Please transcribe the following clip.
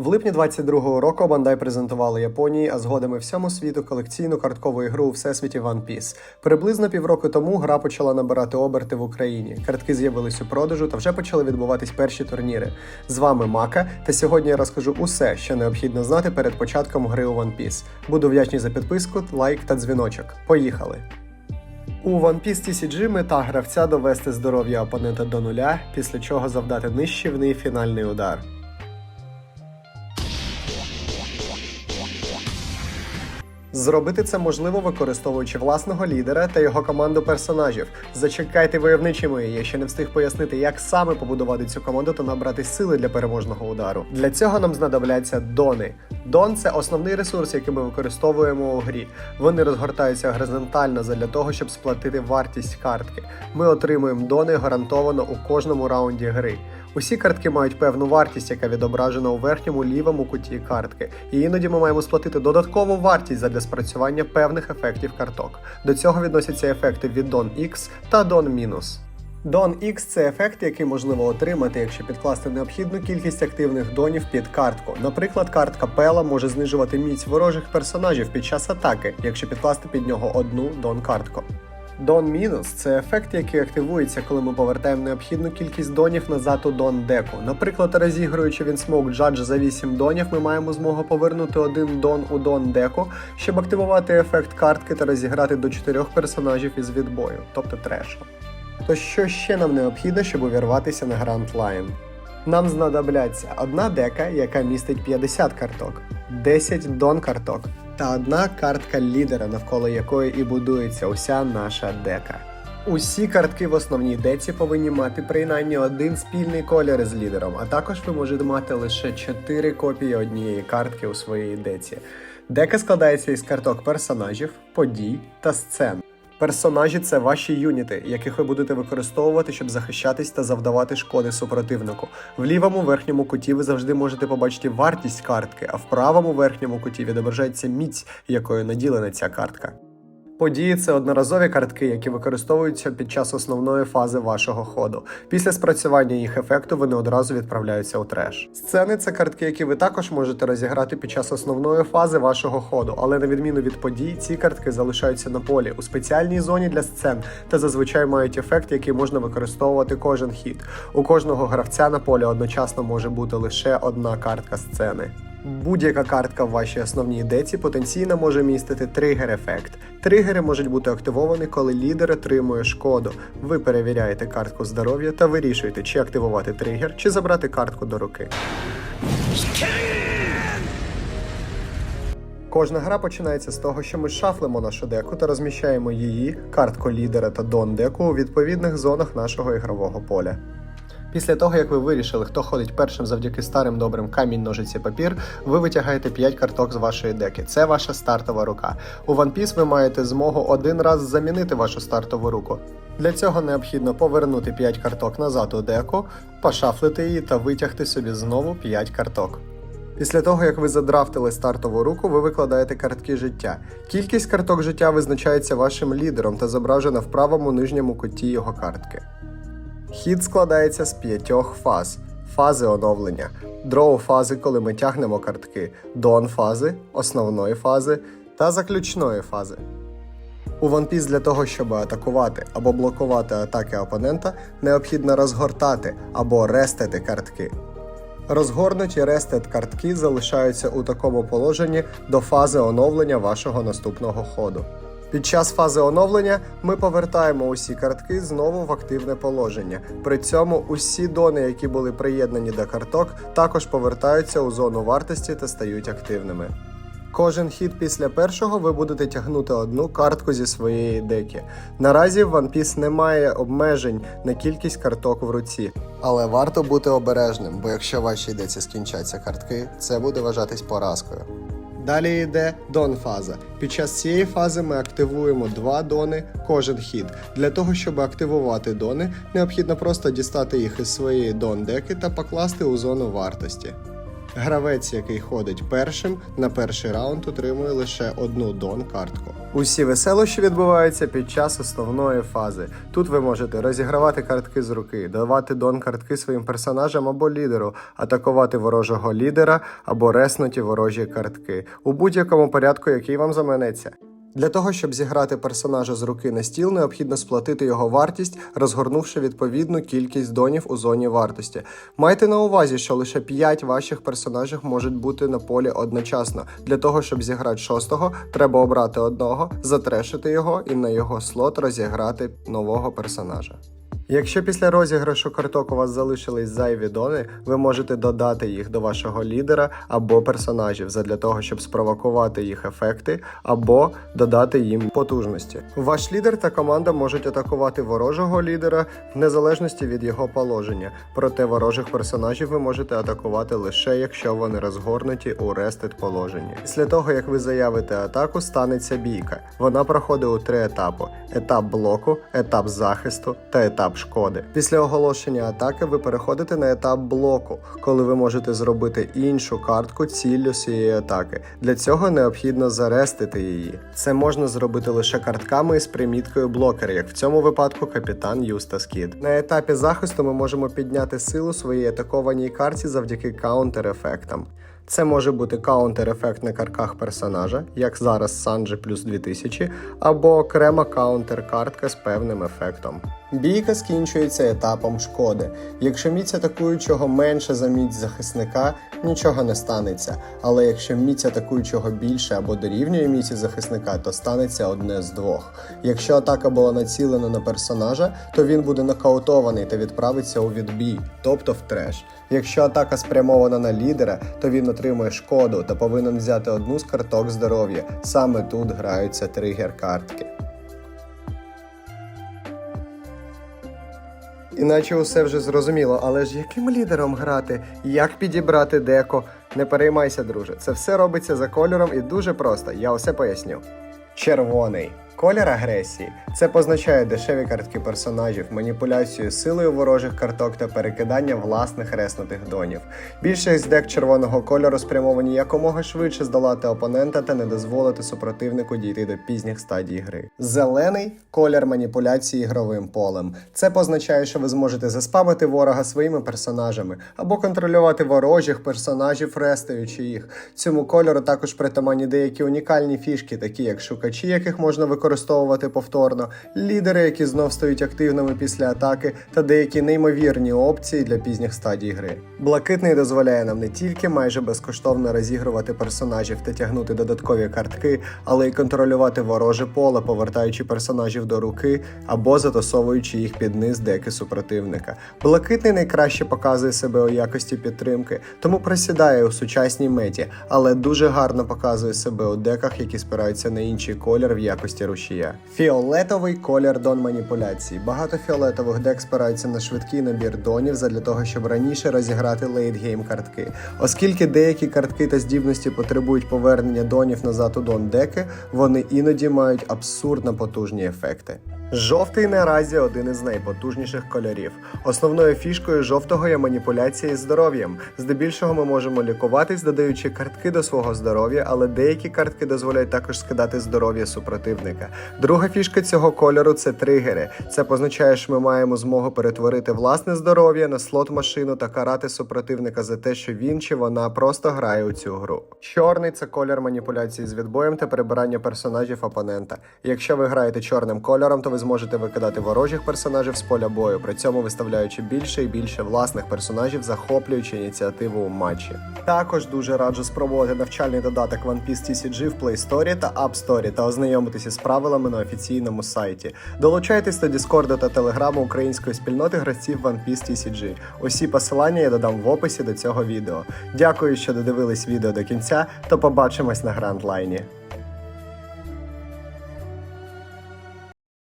В липні 22-го року Бандай презентували Японії, а згодом і всьому світу колекційну карткову ігру у всесвіті One Piece. Приблизно півроку тому гра почала набирати оберти в Україні. Картки з'явились у продажу та вже почали відбуватись перші турніри. З вами Мака, та сьогодні я розкажу усе, що необхідно знати перед початком гри у One Piece. Буду вдячний за підписку, лайк та дзвіночок. Поїхали! У One Piece TCG мета гравця довести здоров'я опонента до нуля, після чого завдати нищівний фінальний удар. Зробити це можливо використовуючи власного лідера та його команду персонажів. Зачекайте войовничі мої, я ще не встиг пояснити, як саме побудувати цю команду та набрати сили для переможного удару. Для цього нам знадобляться дони. Дон це основний ресурс, який ми використовуємо у грі. Вони розгортаються горизонтально задля того, щоб сплатити вартість картки. Ми отримуємо дони гарантовано у кожному раунді гри. Усі картки мають певну вартість, яка відображена у верхньому лівому куті картки, і іноді ми маємо сплатити додаткову вартість задля спрацювання певних ефектів карток. До цього відносяться ефекти від Don X та Don Minus. Don X це ефект, який можливо отримати, якщо підкласти необхідну кількість активних донів під картку. Наприклад, картка Пела може знижувати міць ворожих персонажів під час атаки, якщо підкласти під нього одну Дон картку. Дон мінус це ефект, який активується, коли ми повертаємо необхідну кількість донів назад у Дон деку. Наприклад, розігруючи він смок джадж за 8 донів, ми маємо змогу повернути один дон у Дон деку, щоб активувати ефект картки та розіграти до 4 персонажів із відбою, тобто трешу. То що ще нам необхідно, щоб увірватися на Grand Line? Нам знадобляться одна дека, яка містить 50 карток, 10 дон карток та одна картка лідера, навколо якої і будується уся наша дека. Усі картки в основній деці повинні мати принаймні один спільний колір з лідером, а також ви можете мати лише 4 копії однієї картки у своїй деці. Дека складається із карток персонажів, подій та сцен. Персонажі це ваші юніти, яких ви будете використовувати, щоб захищатись та завдавати шкоди супротивнику. В лівому верхньому куті ви завжди можете побачити вартість картки, а в правому верхньому куті відображається міць, якою наділена ця картка. Події це одноразові картки, які використовуються під час основної фази вашого ходу. Після спрацювання їх ефекту вони одразу відправляються у треш. Сцени це картки, які ви також можете розіграти під час основної фази вашого ходу, але на відміну від подій, ці картки залишаються на полі у спеціальній зоні для сцен та зазвичай мають ефект, який можна використовувати кожен хід. У кожного гравця на полі одночасно може бути лише одна картка сцени. Будь-яка картка в вашій основній деці потенційно може містити тригер-ефект. Тригери можуть бути активовані, коли лідер отримує шкоду. Ви перевіряєте картку здоров'я та вирішуєте, чи активувати тригер, чи забрати картку до руки. Кожна гра починається з того, що ми шафлимо нашу деку та розміщаємо її, картку лідера та дон деку у відповідних зонах нашого ігрового поля. Після того, як ви вирішили, хто ходить першим завдяки старим добрим камінь, ножиці, папір, ви витягаєте 5 карток з вашої деки. Це ваша стартова рука. У One Piece ви маєте змогу один раз замінити вашу стартову руку. Для цього необхідно повернути 5 карток назад у деку, пошафлити її та витягти собі знову 5 карток. Після того, як ви задрафтили стартову руку, ви викладаєте картки життя. Кількість карток життя визначається вашим лідером та зображена в правому нижньому куті його картки. Хід складається з п'ятьох фаз: фази оновлення, дроу фази, коли ми тягнемо картки, дон фази, основної фази та заключної фази. У One Piece для того, щоб атакувати або блокувати атаки опонента, необхідно розгортати або рестити картки. Розгорнуті рестет картки залишаються у такому положенні до фази оновлення вашого наступного ходу. Під час фази оновлення ми повертаємо усі картки знову в активне положення. При цьому усі дони, які були приєднані до карток, також повертаються у зону вартості та стають активними. Кожен хід після першого ви будете тягнути одну картку зі своєї деки. Наразі в One Piece немає обмежень на кількість карток в руці, але варто бути обережним, бо якщо вашій деці скінчаться картки, це буде вважатись поразкою. Далі йде дон фаза. Під час цієї фази ми активуємо два дони кожен хід. Для того, щоб активувати дони, необхідно просто дістати їх із своєї дон деки та покласти у зону вартості. Гравець, який ходить першим, на перший раунд отримує лише одну дон картку. Усі веселощі відбуваються під час основної фази. Тут ви можете розігравати картки з руки, давати дон картки своїм персонажам або лідеру, атакувати ворожого лідера або реснуті ворожі картки у будь-якому порядку, який вам заманеться. Для того, щоб зіграти персонажа з руки на стіл, необхідно сплатити його вартість, розгорнувши відповідну кількість донів у зоні вартості. Майте на увазі, що лише 5 ваших персонажів можуть бути на полі одночасно. Для того, щоб зіграти шостого, треба обрати одного, затрешити його і на його слот розіграти нового персонажа. Якщо після розіграшу карток у вас залишились зайві дони, ви можете додати їх до вашого лідера або персонажів задля того, щоб спровокувати їх ефекти, або додати їм потужності. Ваш лідер та команда можуть атакувати ворожого лідера в незалежності від його положення. Проте ворожих персонажів ви можете атакувати лише якщо вони розгорнуті у рестит положенні. Після того як ви заявите атаку, станеться бійка. Вона проходить у три етапи: етап блоку, етап захисту та етап шкоди. Після оголошення атаки ви переходите на етап блоку, коли ви можете зробити іншу картку ціллю цієї атаки. Для цього необхідно зарестити її. Це можна зробити лише картками із приміткою блокер, як в цьому випадку капітан Юстас Кід. На етапі захисту ми можемо підняти силу своїй атакованій карті завдяки каунтер-ефектам. Це може бути каунтер-ефект на карках персонажа, як зараз Санджи плюс 2000, або окрема каунтер-картка з певним ефектом. Бійка скінчується етапом шкоди. Якщо міць атакуючого менше за міць захисника, нічого не станеться. Але якщо міць атакуючого більше або дорівнює міці захисника, то станеться одне з двох. Якщо атака була націлена на персонажа, то він буде нокаутований та відправиться у відбій, тобто в треш. Якщо атака спрямована на лідера, то він отримує шкоду та повинен взяти одну з карток здоров'я. Саме тут граються тригер Іначе усе вже зрозуміло, але ж яким лідером грати? Як підібрати деко? Не переймайся, друже. Це все робиться за кольором і дуже просто. Я усе поясню. Червоний. Колір агресії. Це позначає дешеві картки персонажів, маніпуляцію силою ворожих карток та перекидання власних реснутих донів. Більшість дек червоного кольору спрямовані якомога швидше здолати опонента та не дозволити супротивнику дійти до пізніх стадій гри. Зелений колір маніпуляції ігровим полем. Це позначає, що ви зможете заспамити ворога своїми персонажами або контролювати ворожих персонажів, рестуючи їх. Цьому кольору також притаманні деякі унікальні фішки, такі як шукачі, яких можна використовувати повторно, лідери, які знов стають активними після атаки, та деякі неймовірні опції для пізніх стадій гри. Блакитний дозволяє нам не тільки майже безкоштовно розігрувати персонажів та тягнути додаткові картки, але й контролювати вороже поле, повертаючи персонажів до руки або затасовуючи їх під низ деки супротивника. Блакитний найкраще показує себе у якості підтримки, тому просідає у сучасній меті, але дуже гарно показує себе у деках, які спираються на інший колір в якості рушія. Фіолетовий колір дон маніпуляції. Багато фіолетових дек спираються на швидкий набір донів задля того, щоб раніше розіграти лейтгейм картки. Оскільки деякі картки та здібності потребують повернення донів назад у дон деки, вони іноді мають абсурдно потужні ефекти. Жовтий наразі один із найпотужніших кольорів. Основною фішкою жовтого є маніпуляція із здоров'ям. Здебільшого ми можемо лікуватись, додаючи картки до свого здоров'я, але деякі картки дозволяють також скидати здоров'я супротивника. Друга фішка цього кольору це тригери. Це позначає, що ми маємо змогу перетворити власне здоров'я на слот машину та карати супротивника за те, що він чи вона просто грає у цю гру. Чорний це колір маніпуляції з відбоєм та перебирання персонажів опонента. Якщо ви граєте чорним кольором, то ви зможете викидати ворожих персонажів з поля бою, при цьому виставляючи більше і більше власних персонажів, захоплюючи ініціативу у матчі. Також дуже раджу спробувати навчальний додаток One Piece TCG в Play Store та App Store та ознайомитися з правилами на офіційному сайті. Долучайтесь до Discord та Телеграму української спільноти гравців One Piece TCG. Усі посилання я додам в описі до цього відео. Дякую, що додивились відео до кінця, та побачимось на Гранд Лайні.